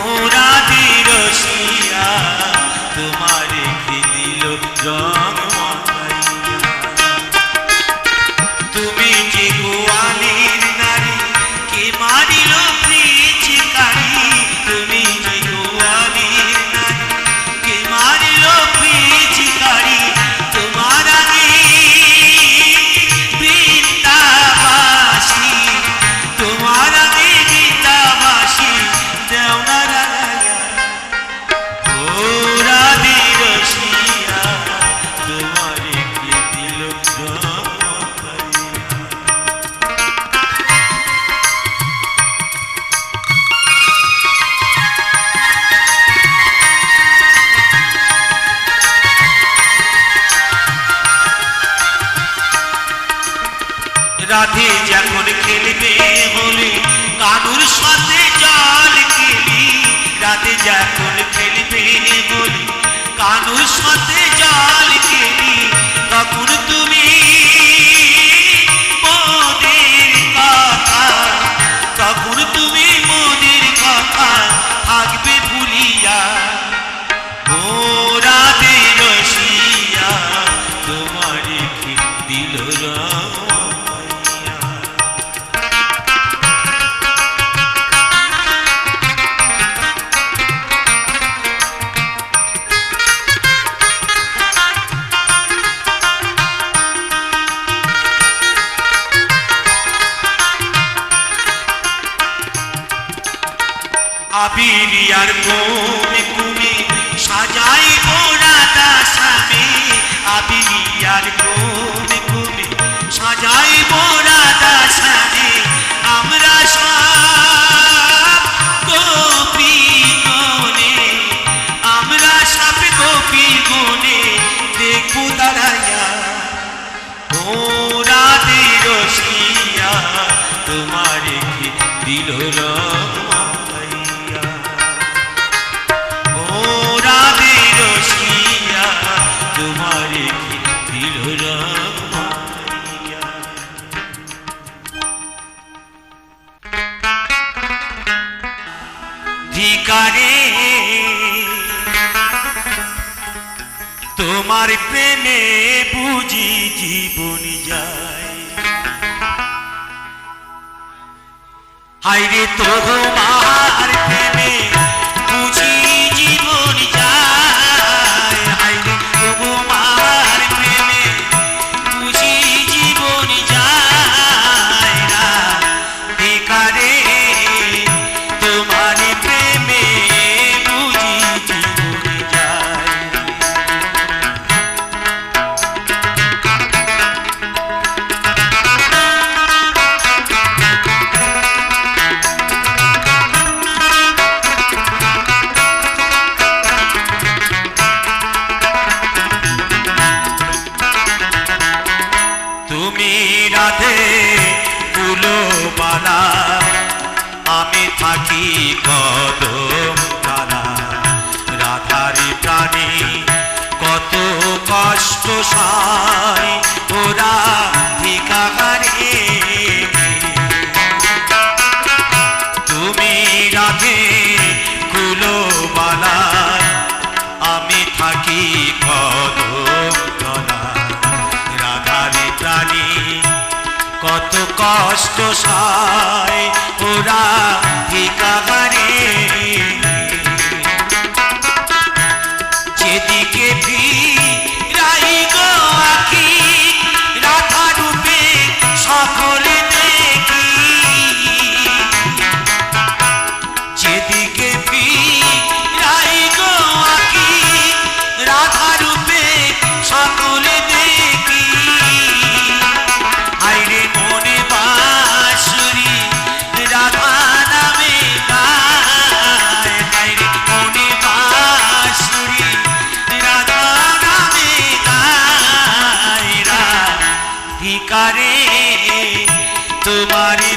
पूरा এখন খেলবে হলে কানুর সাথে জল খেলি। রাতে যখন খেলবে হলে কানুর সাথে জল খেলি। ಯಾರಿಗೂ প্রেমে বুঝি জীবন যায়। হাইরে তোর মা কষ্ট সা तुम्हारी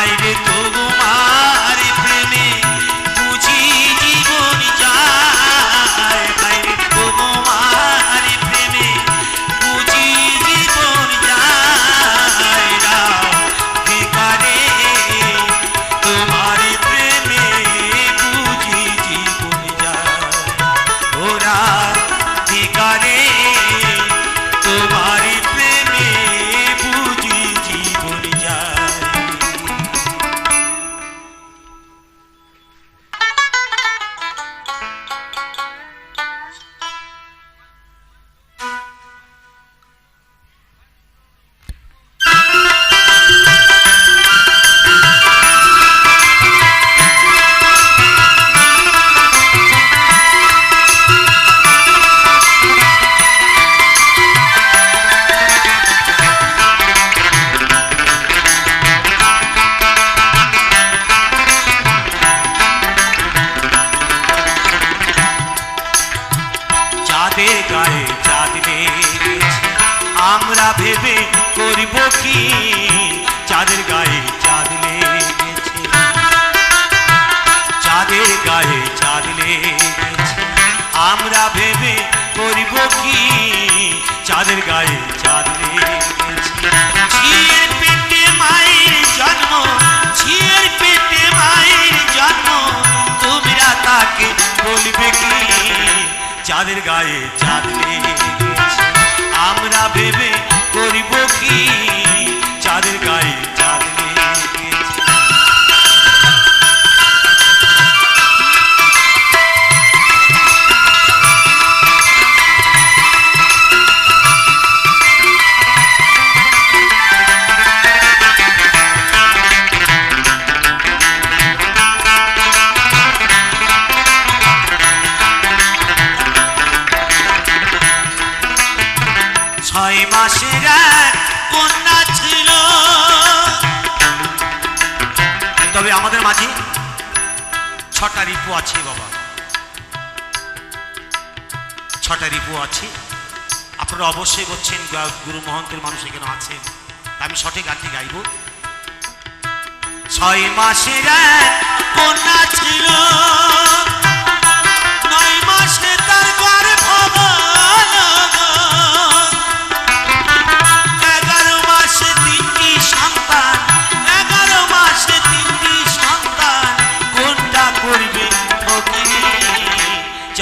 I did. গায়ে চাঁদ আছে বাবা ছটা রিপু আছে আপনারা অবশ্যই বলছেন গুরু মহন্তের মানুষ এখানে আছেন আমি সঠিক গানটি গাইব ছয় মাসের কন্যা ছিল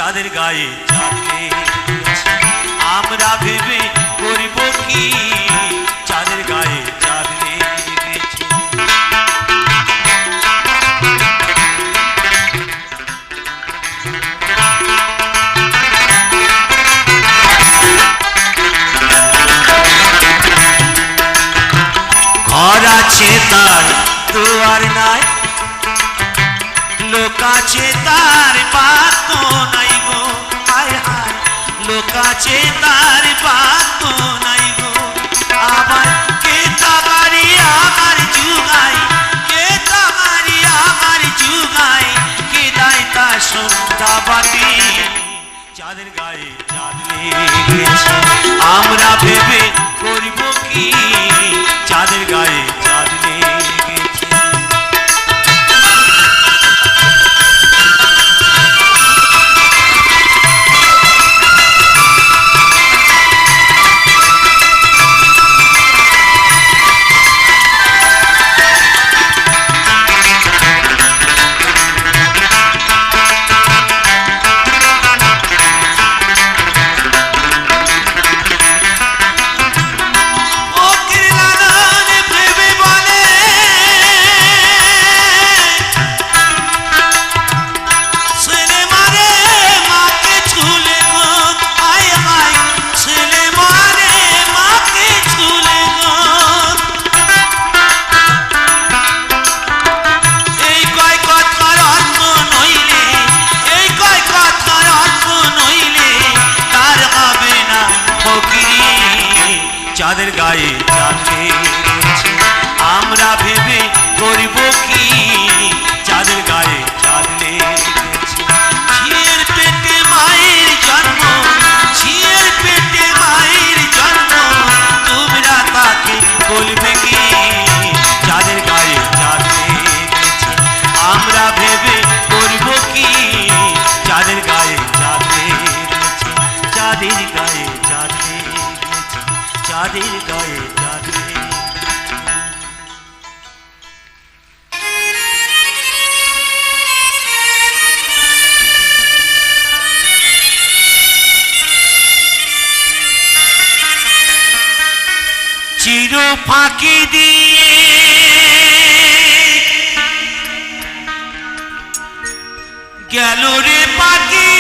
চাঁদের গায়ে চাঁদে আমরা ভেবে করিব কি? চাঁদের গায়ে লোকাছে তার পাত নাই গো, হায় হায়। লোকাছে তার পাত নাই গো। আমার কে তাবারি আমার যুগাই কে তাবারি আমার যুগাই। কে দায় তা সন্ধ্যা চাঁদের গায়ে চাঁদ আমরা যাদের গায়ে চাকরি আমরা ভেবে করি ফাঁকি দিয়ে গেল রে পাখি।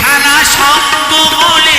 খানা সঙ্গ বলে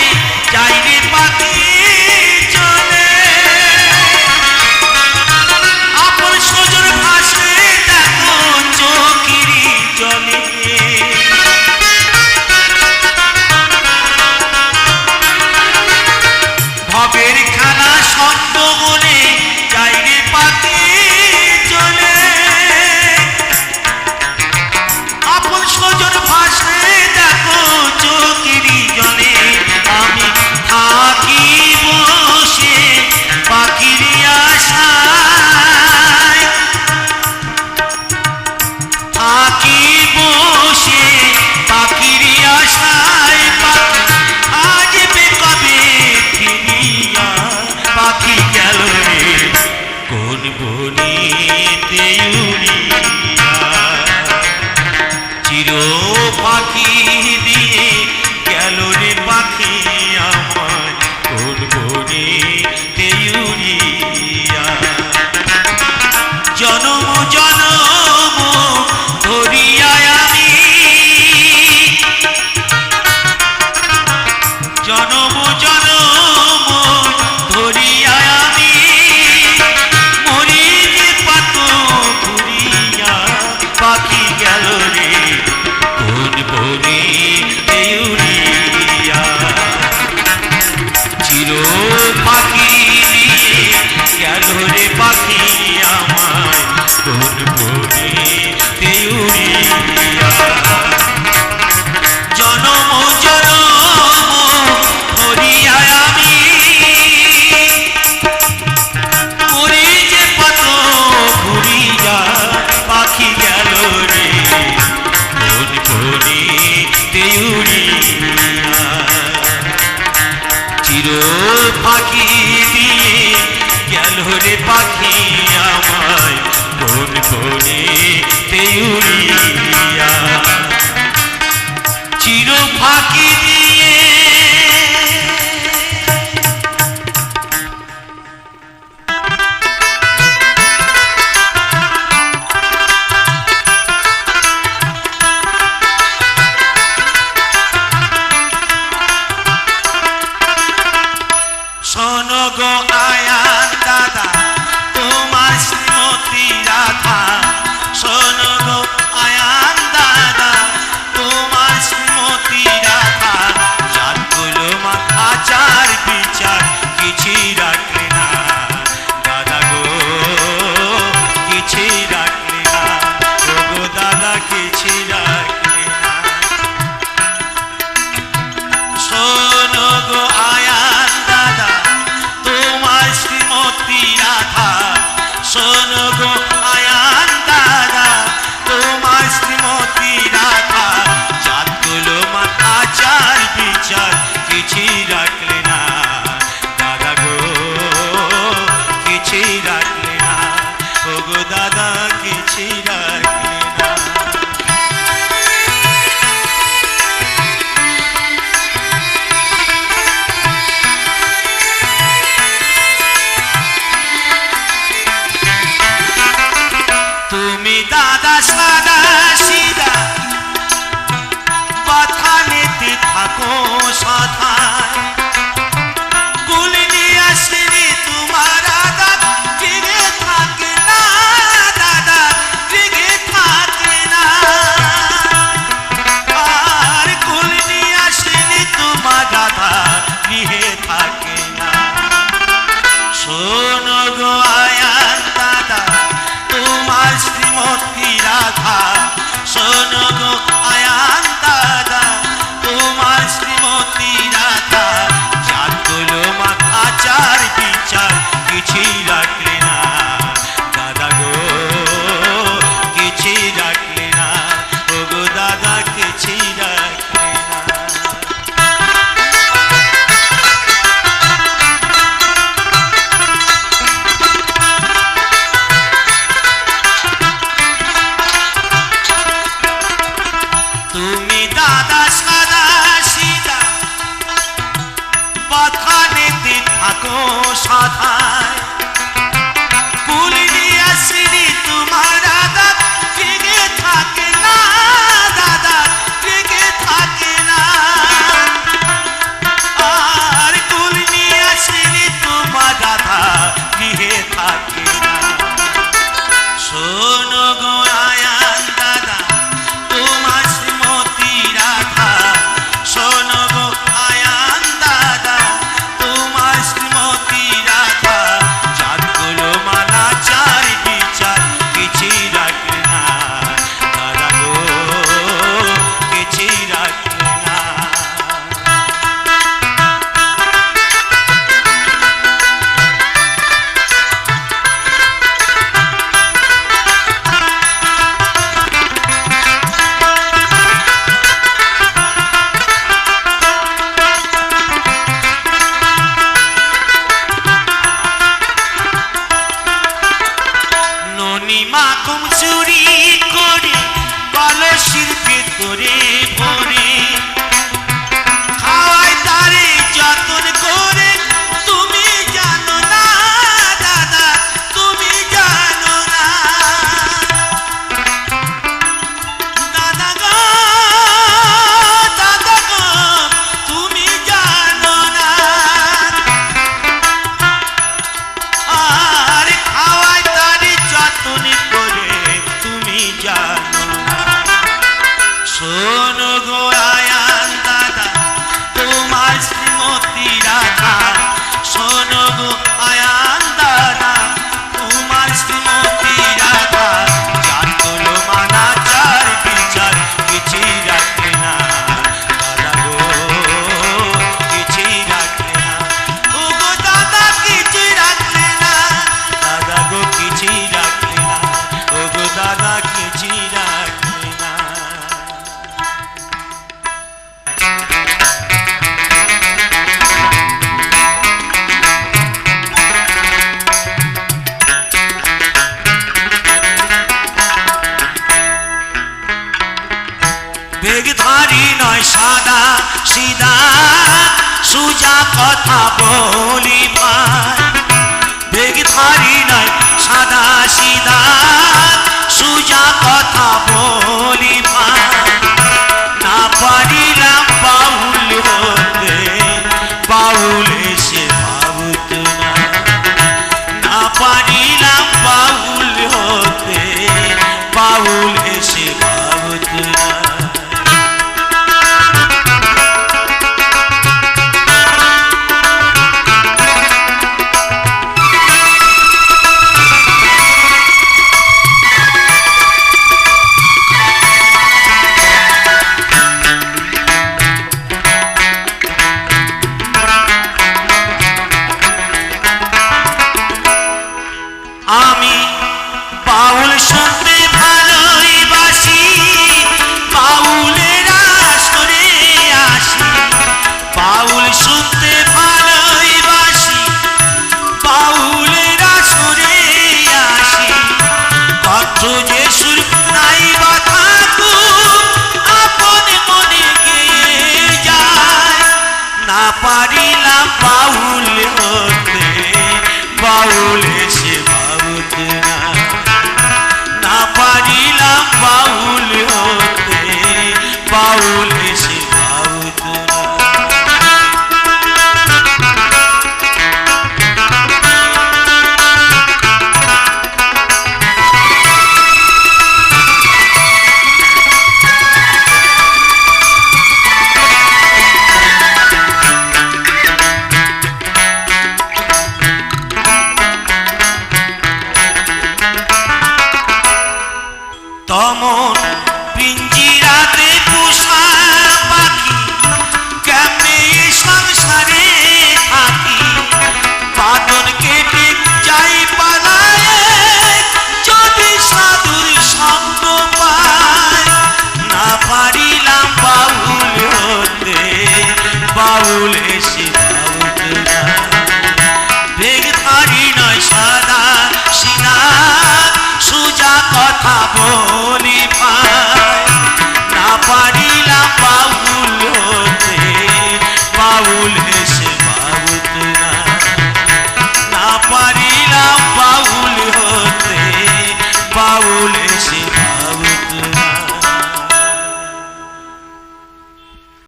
সুজা কথা বলি।